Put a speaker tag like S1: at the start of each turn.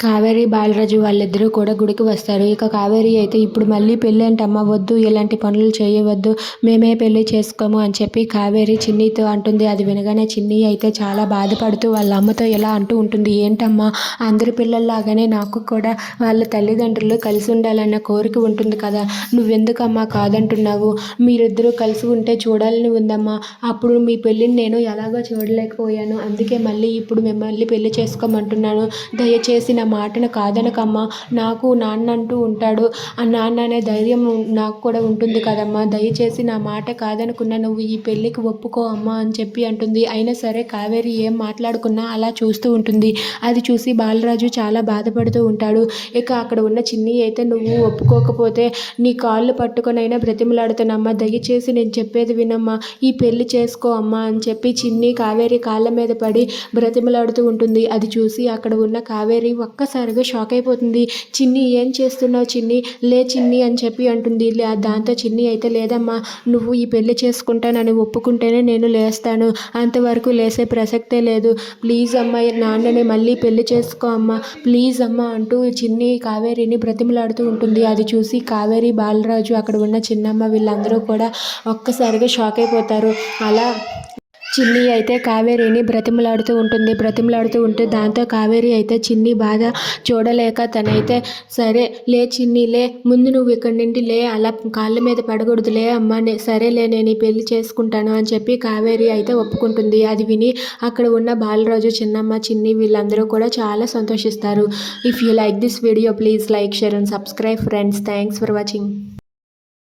S1: కావేరి బాలరాజు వాళ్ళిద్దరూ కూడా గుడికి వస్తారు. ఇక కావేరి అయితే ఇప్పుడు మళ్ళీ పెళ్ళి అమ్మ వద్దు ఇలాంటి పనులు చేయవద్దు మేమే పెళ్ళి చేసుకోము అని చెప్పి కావేరి చిన్నితో అంటుంది. అది వినగానే చిన్ని అయితే చాలా బాధపడుతూ వాళ్ళ అమ్మతో ఇలా అంటూ ఉంటుంది. ఏంటమ్మా అందరి పిల్లల్లాగానే నాకు కూడా వాళ్ళ తల్లిదండ్రులు కలిసి ఉండాలన్న కోరిక ఉంటుంది కదా. నువ్వెందుకమ్మా కాదంటున్నావు? మీరిద్దరూ కలిసి ఉంటే చూడాలని ఉందమ్మా. అప్పుడు మీ పెళ్ళిని నేను ఎలాగో చూడలేకపోయాను. అందుకే మళ్ళీ ఇప్పుడు మిమ్మల్ని పెళ్ళి చేసుకోమంటున్నాను. దయచేసి నా మాటను కాదనకమ్మా నాకు నాన్న అంటూ ఉంటాడు. ఆ నాన్న అనే ధైర్యం నాకు కూడా ఉంటుంది కదమ్మా. దయచేసి నా మాట కాదనుకున్నా నువ్వు ఈ పెళ్ళికి ఒప్పుకో అమ్మా అని చెప్పి అంటుంది. అయినా సరే కావేరి ఏం మాట్లాడుకున్నా అలా చూస్తూ ఉంటుంది. అది చూసి బాలరాజు చాలా బాధపడుతూ ఉంటాడు. ఇక అక్కడ ఉన్న చిన్ని అయితే నువ్వు ఒప్పుకోకపోతే నీ కాళ్ళు పట్టుకొనైనా బ్రతిమలాడుతానమ్మా. దయచేసి నేను చెప్పేది వినమ్మా. ఈ పెళ్ళి చేసుకో అమ్మా అని చెప్పి చిన్ని కావేరి కాళ్ళ మీద పడి బ్రతిమలాడుతూ ఉంటుంది. అది చూసి అక్కడ ఉన్న కావేరి ఒక్కసారిగా షాక్ అయిపోతుంది. చిన్ని ఏం చేస్తున్నావు చిన్ని? లే చిన్ని అని చెప్పి అంటుంది. లే దాంతో చిన్ని అయితే లేదమ్మా. నువ్వు ఈ పెళ్ళి చేసుకుంటానని ఒప్పుకుంటేనే నేను లేస్తాను. అంతవరకు లేసే ప్రసక్తే లేదు. ప్లీజ్ అమ్మ నాన్నని మళ్ళీ పెళ్ళి చేసుకో అమ్మ. ప్లీజ్ అమ్మ అంటూ చిన్ని కావేరిని బ్రతిమలాడుతూ ఉంటుంది. అది చూసి కావేరి బాలరాజు అక్కడ ఉన్న చిన్నమ్మ వీళ్ళందరూ కూడా ఒక్కసారిగా షాక్ అయిపోతారు. అలా చిన్ని అయితే కావేరిని బ్రతిమలాడుతూ ఉంటుంది. బ్రతిమలాడుతూ ఉంటే దాంతో కావేరి అయితే చిన్ని బాధ చూడలేక తనైతే సరే లే చిన్ని లే ముందు నువ్వు ఇక్కడి నుండి లే అలా కాళ్ళ మీద పడకూడదు లే అమ్మ సరేలే నేను పెళ్ళి చేసుకుంటాను అని చెప్పి కావేరి అయితే ఒప్పుకుంటుంది. అది విని అక్కడ ఉన్న బాలరాజు చిన్నమ్మ చిన్ని వీళ్ళందరూ కూడా చాలా సంతోషిస్తారు. If you like this video please like share and subscribe friends thanks for watching